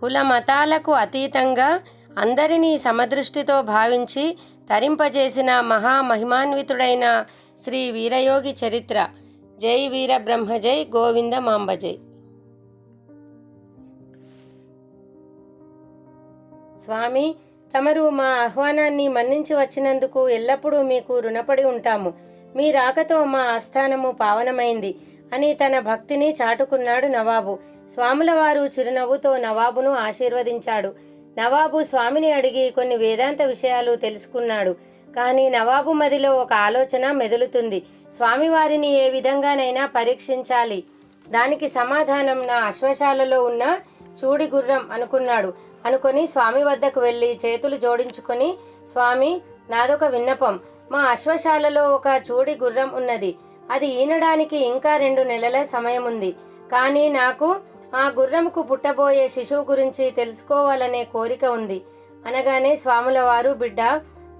కుల మతాలకు అతీతంగా అందరినీ సమదృష్టితో భావించి తరింపజేసిన మహామహిమాన్వితుడైన శ్రీ వీరయోగి చరిత్ర. జై వీర బ్రహ్మజై గోవింద మాంబజై స్వామి తమరు మా ఆహ్వానాన్ని మన్నించి వచ్చినందుకు ఎల్లప్పుడూ మీకు రుణపడి ఉంటాము. మీ రాకతో మా ఆస్థానము పావనమైంది అని తన భక్తిని చాటుకున్నాడు నవాబు. స్వాముల వారు చిరునవ్వుతో నవాబును ఆశీర్వదించాడు. నవాబు స్వామిని అడిగి కొన్ని వేదాంత విషయాలు తెలుసుకున్నాడు. కానీ నవాబు మదిలో ఒక ఆలోచన మెదులుతుంది. స్వామివారిని ఏ విధంగానైనా పరీక్షించాలి. దానికి సమాధానం నా అశ్వశాలలో ఉన్న చూడి గుర్రం అనుకున్నాడు. అనుకొని స్వామి వద్దకు వెళ్ళి చేతులు జోడించుకొని స్వామి నాదొక విన్నపం. మా అశ్వశాలలో ఒక చూడి గుర్రం ఉన్నది. అది ఈనడానికి ఇంకా రెండు నెలల సమయం ఉంది కానీ నాకు ఆ గుర్రంకు పుట్టబోయే శిశువు గురించి తెలుసుకోవాలనే కోరిక ఉంది. అనగానే స్వాముల వారు బిడ్డ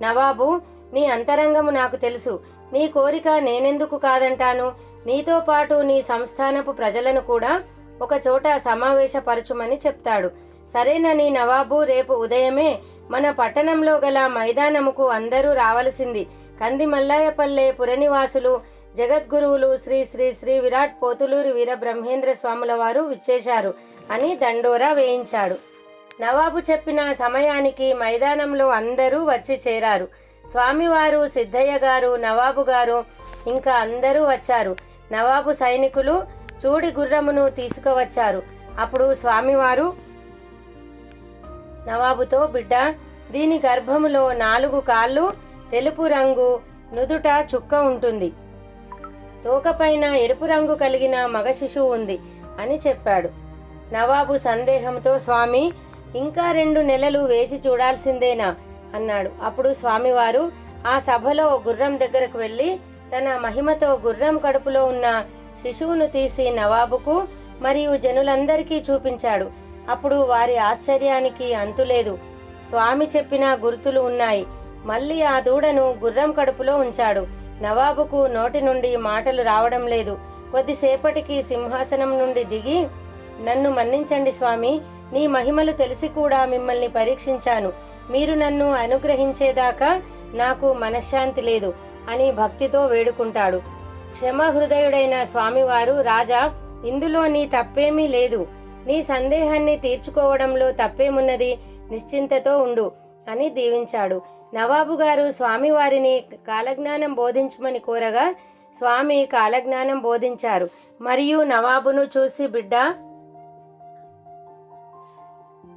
నవాబు నీ అంతరంగము నాకు తెలుసు. నీ కోరిక నేనెందుకు కాదంటాను? నీతో పాటు నీ సంస్థానపు ప్రజలను కూడా ఒక చోట సమావేశపరచుమని చెప్తాడు. సరేనని నవాబు రేపు ఉదయమే మన పట్టణంలో గల మైదానముకు అందరూ రావలసింది. కంది మల్లాయపల్లె పురనివాసులు జగద్గురువులు శ్రీ శ్రీ శ్రీ విరాట్ పోతులూరి వీర బ్రహ్మేంద్ర స్వాముల వారు విచ్చేశారు అని దండోరా వేయించాడు. నవాబు చెప్పిన సమయానికి మైదానంలో అందరూ వచ్చి చేరారు. స్వామివారు సిద్ధయ్య గారు నవాబు గారు ఇంకా అందరూ వచ్చారు. నవాబు సైనికులు చూడి గుర్రమును తీసుకువచ్చారు. అప్పుడు స్వామివారు నవాబుతో బిడ్డ దీని గర్భములో నాలుగు కాళ్ళు తెలుపు రంగు నుదుట చుక్క ఉంటుంది. తోకపైన ఎరుపు రంగు కలిగిన మగ శిశువు ఉంది అని చెప్పాడు. నవాబు సందేహంతో స్వామి ఇంకా రెండు నెలలు వేచి చూడాల్సిందేనా అన్నాడు. అప్పుడు స్వామివారు ఆ సభలో గుర్రం దగ్గరకు వెళ్ళి తన మహిమతో గుర్రం కడుపులో ఉన్న శిశువును తీసి నవాబుకు మరియు జనులందరికీ చూపించాడు. అప్పుడు వారి ఆశ్చర్యానికి అంతులేదు స్వామి చెప్పిన గుర్తులు ఉన్నాయి. మళ్ళీ ఆ దూడను గుర్రం కడుపులో ఉంచాడు. నవాబుకు నోటి నుండి మాటలు రావడం లేదు. కొద్దిసేపటికి సింహాసనం నుండి దిగి నన్ను మన్నించండి స్వామి నీ మహిమలు తెలిసి కూడా మిమ్మల్ని పరీక్షించాను. మీరు నన్ను అనుగ్రహించేదాకా నాకు మనశ్శాంతి లేదు అని భక్తితో వేడుకుంటాడు. క్షమాహృదయుడైన స్వామివారు రాజా ఇందులో నీ తప్పేమీ లేదు. నీ సందేహాన్ని తీర్చుకోవడంలో తప్పేమున్నది? నిశ్చింతతో ఉండు అని దీవించాడు. నవాబు గారు స్వామివారిని కాలజ్ఞానం బోధించమని కోరగా స్వామి కాలజ్ఞానం బోధించారు. మరియు నవాబును చూసి బిడ్డ!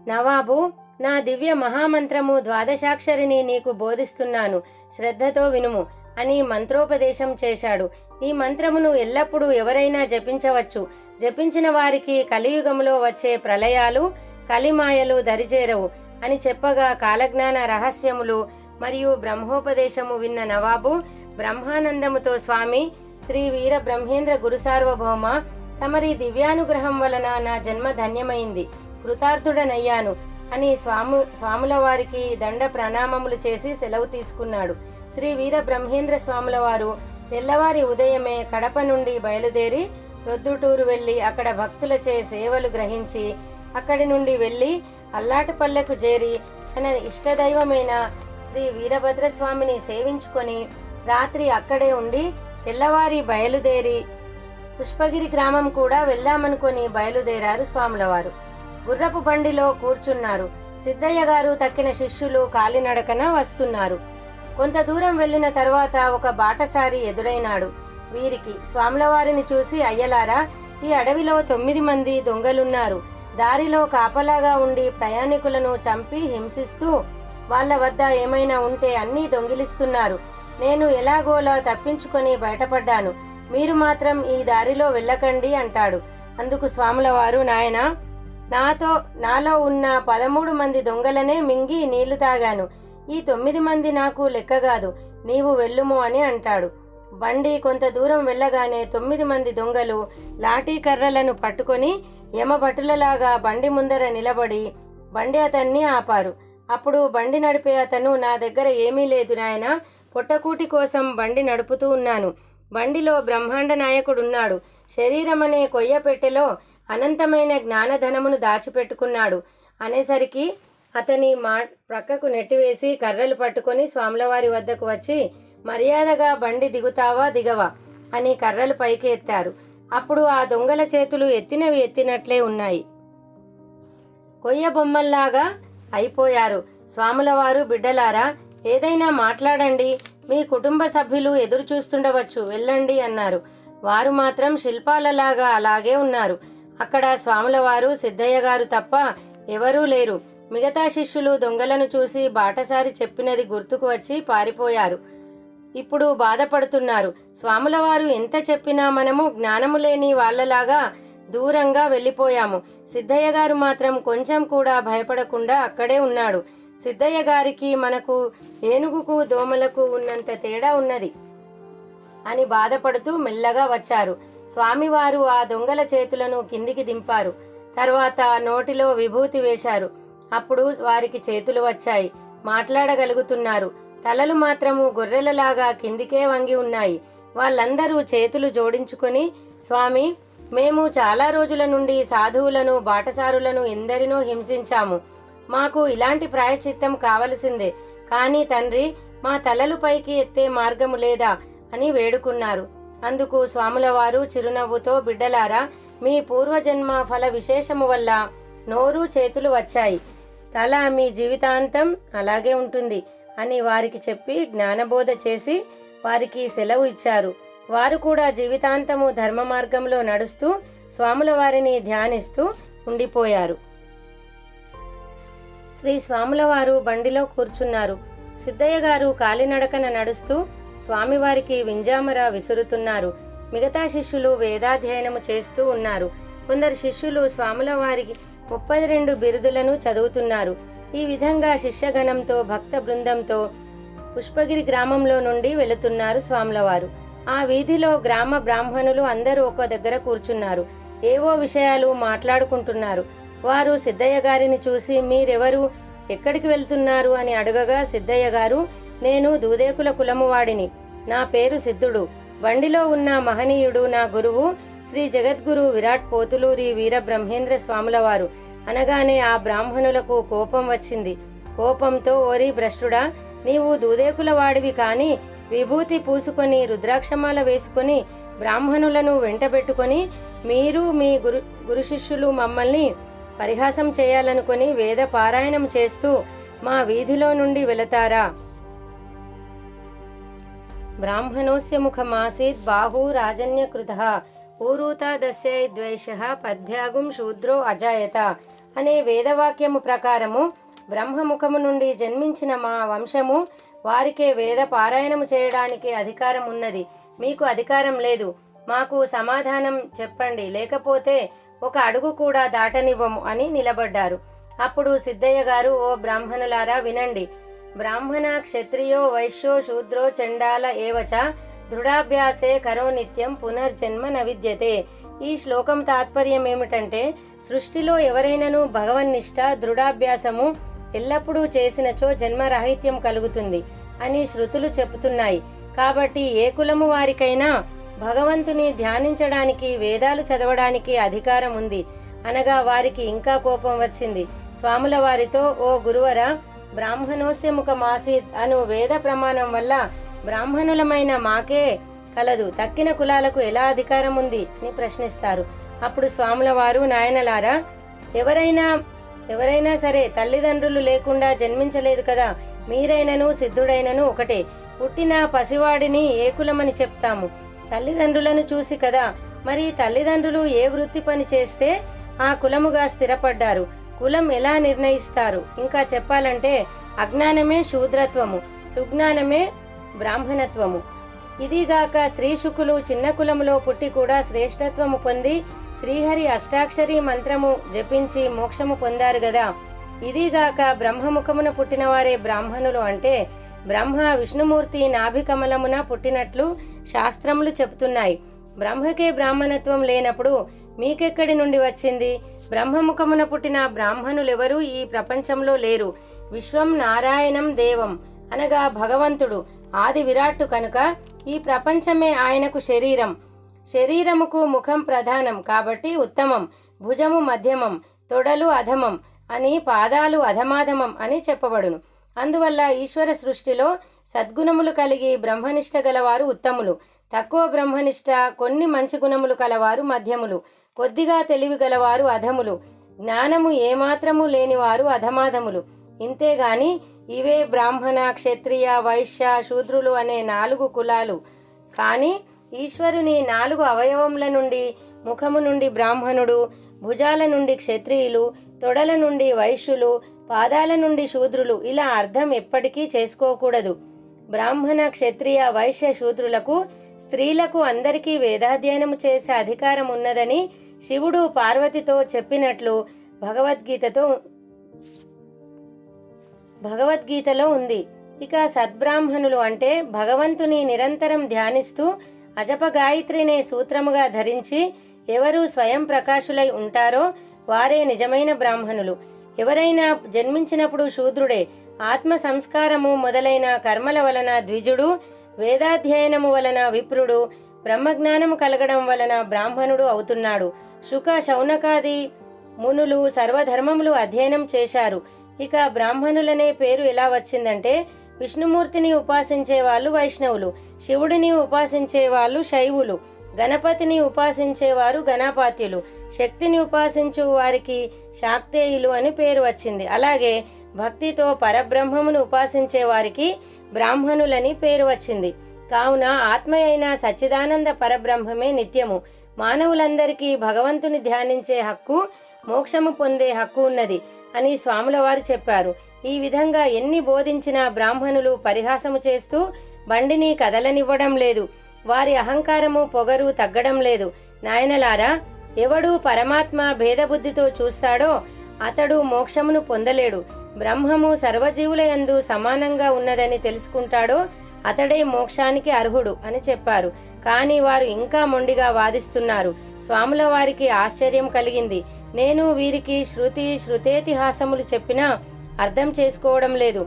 నవాబు నా దివ్య మహామంత్రము ద్వాదశాక్షరిని నీకు బోధిస్తున్నాను. శ్రద్ధతో వినుము అని మంత్రోపదేశం చేశాడు. ఈ మంత్రమును ఎల్లప్పుడూ ఎవరైనా జపించవచ్చు. జపించిన వారికి కలియుగంలో వచ్చే ప్రళయాలు కలిమాయలు దరిచేరవు అని చెప్పగా కాలజ్ఞాన రహస్యములు మరియు బ్రహ్మోపదేశము విన్న నవాబు బ్రహ్మానందముతో స్వామి శ్రీ వీర బ్రహ్మేంద్ర గురుసార్వభౌమ తమరి దివ్యానుగ్రహం వలన నా జన్మ ధన్యమైంది కృతార్థుడనయ్యాను అని స్వాము స్వాముల వారికి దండ ప్రణామములు చేసి సెలవు తీసుకున్నాడు. శ్రీ వీర బ్రహ్మేంద్ర స్వాముల వారు తెల్లవారి ఉదయమే కడప నుండి బయలుదేరి రొద్దుటూరు వెళ్ళి అక్కడ భక్తులచే సేవలు గ్రహించి అక్కడి నుండి వెళ్ళి అల్లాటపల్లెకు చేరి తన ఇష్టదైవమైన శ్రీ వీరభద్రస్వామిని సేవించుకొని రాత్రి అక్కడే ఉండి తెల్లవారి బయలుదేరి పుష్పగిరి గ్రామం కూడా వెళ్దామనుకుని బయలుదేరారు స్వాములవారు. గుర్రపు బండిలో కూర్చున్నారు. సిద్ధయ్య గారు తక్కిన శిష్యులు కాలినడకన వస్తున్నారు. కొంత దూరం వెళ్ళిన తర్వాత ఒక బాటసారి ఎదురైనాడు. వీరికి స్వాములవారిని చూసి అయ్యలారా ఈ అడవిలో తొమ్మిది మంది దొంగలున్నారు. దారిలో కాపలాగా ఉండి ప్రయాణికులను చంపి హింసిస్తూ వాళ్ళ వద్ద ఏమైనా ఉంటే అన్నీ దొంగిలిస్తున్నారు. నేను ఎలాగోలా తప్పించుకొని బయటపడ్డాను. మీరు మాత్రం ఈ దారిలో వెళ్ళకండి అంటాడు. అందుకు స్వాముల వారు నాయన నాతో నాలో ఉన్న పదమూడు మంది దొంగలనే మింగి నీళ్ళు తాగాను. ఈ తొమ్మిది మంది నాకు లెక్కగాదు. నీవు వెళ్ళుము అని అంటాడు. బండి కొంత దూరం వెళ్ళగానే తొమ్మిది మంది దొంగలు లాఠీ కర్రలను పట్టుకొని యమభటులలాగా బండి ముందర నిలబడి బండి అతన్ని ఆపారు. అప్పుడు బండి నడిపే అతను నా దగ్గర ఏమీ లేదు నాయన పొట్టకూటి కోసం బండి నడుపుతూ ఉన్నాను. బండిలో బ్రహ్మాండ నాయకుడున్నాడు. శరీరం అనే కొయ్య పెట్టెలో అనంతమైన జ్ఞానధనమును దాచిపెట్టుకున్నాడు. అనేసరికి అతని మా ప్రక్కకు నెట్టివేసి కర్రలు పట్టుకొని స్వాములవారి వద్దకు వచ్చి మర్యాదగా బండి దిగుతావా దిగవా అని కర్రలు పైకి ఎత్తారు అప్పుడు ఆ దొంగల చేతులు ఎత్తినవి ఎత్తినట్లే ఉన్నాయి. కొయ్య బొమ్మల్లాగా అయిపోయారు. స్వాములవారు బిడ్డలారా ఏదైనా మాట్లాడండి. మీ కుటుంబ సభ్యులు ఎదురు చూస్తుండవచ్చు వెళ్ళండి అన్నారు. వారు మాత్రం శిల్పాలలాగా అలాగే ఉన్నారు. అక్కడ స్వాములవారు సిద్ధయ్య గారు తప్ప ఎవరూ లేరు. మిగతా శిష్యులు దొంగలను చూసి బాటసారి చెప్పినది గుర్తుకు వచ్చి పారిపోయారు. ఇప్పుడు బాధపడుతున్నారు. స్వాములవారు ఎంత చెప్పినా మనము జ్ఞానము లేని వాళ్ళలాగా దూరంగా వెళ్ళిపోయాము. సిద్ధయ్య గారు మాత్రం కొంచెం కూడా భయపడకుండా అక్కడే ఉన్నాడు. సిద్ధయ్య గారికి మనకు ఏనుగుకు దోమలకు ఉన్నంత తేడా ఉన్నది అని బాధపడుతూ మెల్లగా వచ్చారు. స్వామివారు ఆ దొంగల చేతులను కిందికి దింపారు. తర్వాత నోటిలో విభూతి వేశారు. అప్పుడు వారికి చేతులు వచ్చాయి. మాట్లాడగలుగుతున్నారు. తలలు మాత్రము గొర్రెలలాగా కిందికే వంగి ఉన్నాయి. వాళ్ళందరూ చేతులు జోడించుకొని స్వామి మేము చాలా రోజుల నుండి సాధువులను బాటసారులను ఎందరినో హింసించాము. మాకు ఇలాంటి ప్రాయశ్చిత్తం కావలసిందే. కానీ తండ్రి మా తలలు పైకి ఎత్తే మార్గము లేదా అని వేడుకున్నారు. అందుకు స్వాములవారు చిరునవ్వుతో బిడ్డలారా మీ పూర్వజన్మ ఫల విశేషము వల్ల నోరు చేతులు వచ్చాయి. తల మీ జీవితాంతం అలాగే ఉంటుంది అని వారికి చెప్పి జ్ఞానబోధ చేసి వారికి సెలవు ఇచ్చారు. వారు కూడా జీవితాంతము ధర్మ మార్గంలో నడుస్తూ స్వాముల వారిని ధ్యానిస్తూ ఉండిపోయారు. శ్రీ స్వాముల వారు బండిలో కూర్చున్నారు. సిద్ధయ్య గారు కాలినడకన నడుస్తూ స్వామివారికి వింజామర విసురుతున్నారు. మిగతా శిష్యులు వేదాధ్యయనము చేస్తూ ఉన్నారు. కొందరు శిష్యులు స్వాముల వారికి ముప్పై రెండు బిరుదులను చదువుతున్నారు. ఈ విధంగా శిష్యగణంతో భక్త బృందంతో పుష్పగిరి గ్రామంలో నుండి వెళుతున్నారు స్వాములవారు ఆ వీధిలో గ్రామ బ్రాహ్మణులు అందరూ ఒక దగ్గర కూర్చున్నారు. ఏవో విషయాలు మాట్లాడుకుంటున్నారు. వారు సిద్ధయ్య గారిని చూసి మీరెవరు? ఎక్కడికి వెళ్తున్నారు? అని అడగగా సిద్ధయ్య గారు నేను దూదేకుల కులమువాడిని నా పేరు సిద్ధుడు. బండిలో ఉన్న మహనీయుడు నా గురువు. శ్రీ జగద్గురు విరాట్ పోతులూరి వీర బ్రహ్మేంద్ర స్వాముల వారు అనగానే ఆ బ్రాహ్మణులకు కోపం వచ్చింది. కోపంతో ఓరి భ్రష్టుడా నీవు దూదేకుల వాడివి కానీ విభూతి పూసుకొని రుద్రాక్షమాల వేసుకొని బ్రాహ్మణులను వెంటబెట్టుకొని మీరు మీ గురు గురు శిష్యులు మమ్మల్ని పరిహాసం చేయాలనుకుని వేద పారాయణం చేస్తూ మా వీధిలో నుండి వెళతారా? బ్రాహ్మణోస్య ముఖమాసీత్ బాహూ రాజన్యకృత ఊరూతా దస్యై ద్వేష పద్భ్యాగుం శూద్రో అజాయత అనే వేదవాక్యము ప్రకారము బ్రహ్మముఖము నుండి జన్మించిన మా వంశము వారికే వేద పారాయణము చేయడానికి అధికారం ఉన్నది మీకు అధికారం లేదు. మాకు సమాధానం చెప్పండి. లేకపోతే ఒక అడుగు కూడా దాటనివ్వము అని నిలబడ్డారు. అప్పుడు సిద్ధయ్య గారు ఓ బ్రాహ్మణులారా వినండి. బ్రాహ్మణ క్షత్రియో వైశ్యో శూద్రో చండాల ఏవచ దృఢాభ్యాసే కరో నిత్యం పునర్జన్మ నవిద్యతే. ఈ శ్లోకం తాత్పర్యం ఏమిటంటే సృష్టిలో ఎవరైనను భగవన్నిష్ట దృఢాభ్యాసము ఎల్లప్పుడూ చేసినచో జన్మరాహిత్యం కలుగుతుంది అని శృతులు చెబుతున్నాయి. కాబట్టి ఏ కులము వారికైనా భగవంతుని ధ్యానించడానికి వేదాలు చదవడానికి అధికారం ఉంది. అనగా వారికి ఇంకా కోపం వచ్చింది. స్వాముల వారితో ఓ గురువర బ్రాహ్మణోస్యముఖ మాసీత్ అను వేద ప్రమాణం వల్ల బ్రాహ్మణులమైన మాకే కలదు. తక్కిన కులాలకు ఎలా అధికారం ఉంది? అని ప్రశ్నిస్తారు. అప్పుడు స్వాముల వారు నాయనలారా ఎవరైనా ఎవరైనా సరే తల్లిదండ్రులు లేకుండా జన్మించలేదు కదా. మీరైనను సిద్ధుడైనను ఒకటే. పుట్టిన పసివాడిని ఏ కులమని చెప్తాము. తల్లిదండ్రులను చూసి కదా. మరి తల్లిదండ్రులు ఏ వృత్తి పని చేస్తే ఆ కులముగా స్థిరపడ్డారు? కులం ఎలా నిర్ణయిస్తారు? ఇంకా చెప్పాలంటే అజ్ఞానమే శూద్రత్వము సుజ్ఞానమే బ్రాహ్మణత్వము. ఇదిగాక శ్రీశుకులు చిన్న కులములో పుట్టి కూడా శ్రేష్టత్వము పొంది శ్రీహరి అష్టాక్షరి మంత్రము జపించి మోక్షము పొందారు గదా. ఇదిగాక బ్రహ్మముఖమున పుట్టినవారే బ్రాహ్మణులు అంటే బ్రహ్మ విష్ణుమూర్తి నాభికమలమున పుట్టినట్లు శాస్త్రములు చెబుతున్నాయి బ్రహ్మకే బ్రాహ్మణత్వం లేనప్పుడు మీకెక్కడి నుండి వచ్చింది? బ్రహ్మముఖమున పుట్టిన బ్రాహ్మణులెవరూ ఈ ప్రపంచంలో లేరు. విశ్వం నారాయణం దేవం అనగా భగవంతుడు. ఆది విరాట్టు కనుక ఈ ప్రపంచమే ఆయనకు శరీరం. శరీరముకు ముఖం ప్రధానం కాబట్టి ఉత్తమం భుజము మధ్యమం తొడలు అధమం అని పాదాలు అధమాధమం అని చెప్పబడును. అందువల్ల ఈశ్వర సృష్టిలో సద్గుణములు కలిగి బ్రహ్మనిష్ట గలవారు ఉత్తములు. తక్కువ బ్రహ్మనిష్ట కొన్ని మంచి గుణములు కలవారు మధ్యములు. కొద్దిగా తెలివి గలవారు అధములు. జ్ఞానము ఏమాత్రము లేనివారు అధమాధములు. ఇంతేగాని ఇవే బ్రాహ్మణ క్షత్రియ వైశ్య శూద్రులు అనే నాలుగు కులాలు. కానీ ఈశ్వరుని నాలుగు అవయవముల నుండి ముఖము నుండి బ్రాహ్మణుడు భుజాల నుండి క్షత్రియులు తొడల నుండి వైశ్యులు పాదాల నుండి శూద్రులు ఇలా అర్థం ఎప్పటికీ చేసుకోకూడదు. బ్రాహ్మణ క్షత్రియ వైశ్య శూద్రులకు స్త్రీలకు అందరికీ వేదాధ్యయనము చేసే అధికారం ఉన్నదని శివుడు పార్వతితో చెప్పినట్లు భగవద్గీతతో భగవద్గీతలో ఉంది. ఇక సద్బ్రాహ్మణులు అంటే భగవంతుని నిరంతరం ధ్యానిస్తూ అజప గాయత్రినే సూత్రముగా ధరించి ఎవరు స్వయం ప్రకాశులై ఉంటారో వారే నిజమైన బ్రాహ్మణులు. ఎవరైనా జన్మించినప్పుడు శూద్రుడే ఆత్మ సంస్కారము మొదలైన కర్మల వలన ద్విజుడు వేదాధ్యయనము వలన విప్రుడు బ్రహ్మజ్ఞానము కలగడం వలన బ్రాహ్మణుడు అవుతున్నాడు. శుక శౌనకాది మునులు సర్వధర్మములు అధ్యయనం చేశారు. ఇక బ్రాహ్మణులనే పేరు ఎలా వచ్చిందంటే విష్ణుమూర్తిని ఉపాసించే వాళ్ళు వైష్ణవులు శివుడిని ఉపాసించే వాళ్ళు శైవులు గణపతిని ఉపాసించేవారు గణపాత్యులు శక్తిని ఉపాసించు వారికి శాక్తేయులు అని పేరు వచ్చింది. అలాగే భక్తితో పరబ్రహ్మమును ఉపాసించే వారికి బ్రాహ్మణులని పేరు వచ్చింది. కావున ఆత్మ అయిన సచ్చిదానంద పరబ్రహ్మమే నిత్యము. మానవులందరికీ భగవంతుని ధ్యానించే హక్కు మోక్షము పొందే హక్కు ఉన్నది. అని స్వాముల వారు చెప్పారు. ఈ విధంగా ఎన్ని బోధించినా బ్రాహ్మణులు పరిహాసము చేస్తూ బండిని కదలనివ్వడం లేదు. వారి అహంకారము పొగరు తగ్గడం లేదు. నాయనలారా ఎవడు పరమాత్మ భేదబుద్ధితో చూస్తాడో అతడు మోక్షమును పొందలేడు. బ్రహ్మము సర్వజీవుల యందు సమానంగా ఉన్నదని తెలుసుకుంటాడో అతడే మోక్షానికి అర్హుడు అని చెప్పారు. కానీ వారు ఇంకా మొండిగా వాదిస్తున్నారు. స్వాముల వారికి ఆశ్చర్యం కలిగింది. నేను వీరికి శృతి శృతేతిహాసములు చెప్పినా అర్థం చేసుకోవడం లేదు.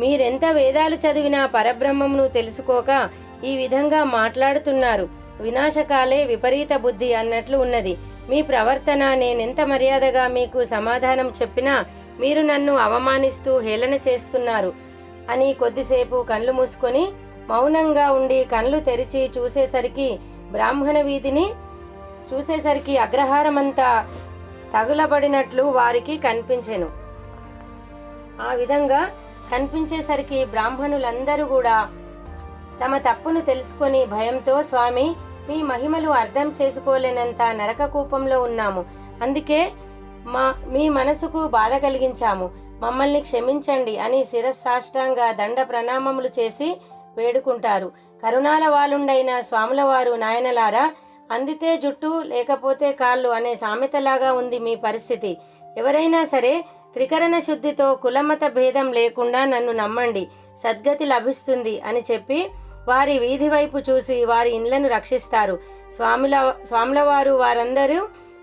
మీరెంత వేదాలు చదివినా పరబ్రహ్మమును తెలుసుకోక ఈ విధంగా మాట్లాడుతున్నారు. వినాశకాలే విపరీత బుద్ధి అన్నట్లు ఉన్నది. మీ ప్రవర్తన నేనెంత మర్యాదగా మీకు సమాధానం చెప్పినా మీరు నన్ను అవమానిస్తూ హేళన చేస్తున్నారు అని కొద్దిసేపు కళ్ళు మూసుకొని మౌనంగా ఉండి కళ్ళు తెరిచి చూసేసరికి బ్రాహ్మణ వీధిని చూసేసరికి అగ్రహారమంతా తగులబడినట్లు వారికి కనిపించెను. ఆ విధంగా కనిపించేసరికి బ్రాహ్మణులందరూ కూడా తమ తప్పును తెలుసుకొని భయంతో స్వామి మీ మహిమలు అర్థం చేసుకోలేనంత నరక కూపంలో ఉన్నాము. అందుకే మా మీ మనసుకు బాధ కలిగించాము. మమ్మల్ని క్షమించండి అని శిరస్సాష్టాంగ దండ ప్రణామములు చేసి వేడుకుంటారు. కరుణాల వాలుండైన స్వాముల వారు నాయనలారా అందితే జుట్టు లేకపోతే కాళ్ళు అనే సామెతలాగా ఉంది మీ పరిస్థితి. ఎవరైనా సరే త్రికరణ శుద్ధితో కులమత భేదం లేకుండా నన్ను నమ్మండి సద్గతి లభిస్తుంది అని చెప్పి వారి వీధి వైపు చూసి వారి ఇండ్లను రక్షిస్తారు. స్వాముల స్వాములవారు వారందరూ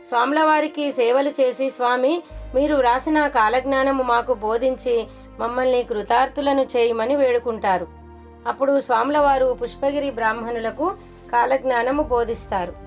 స్వాములవారికి సేవలు చేసి స్వామి మీరు వ్రాసిన కాలజ్ఞానము మాకు బోధించి మమ్మల్ని కృతార్థులను చేయమని వేడుకుంటారు అప్పుడు స్వాములవారు పుష్పగిరి బ్రాహ్మణులకు కాలజ్ఞానము బోధిస్తారు.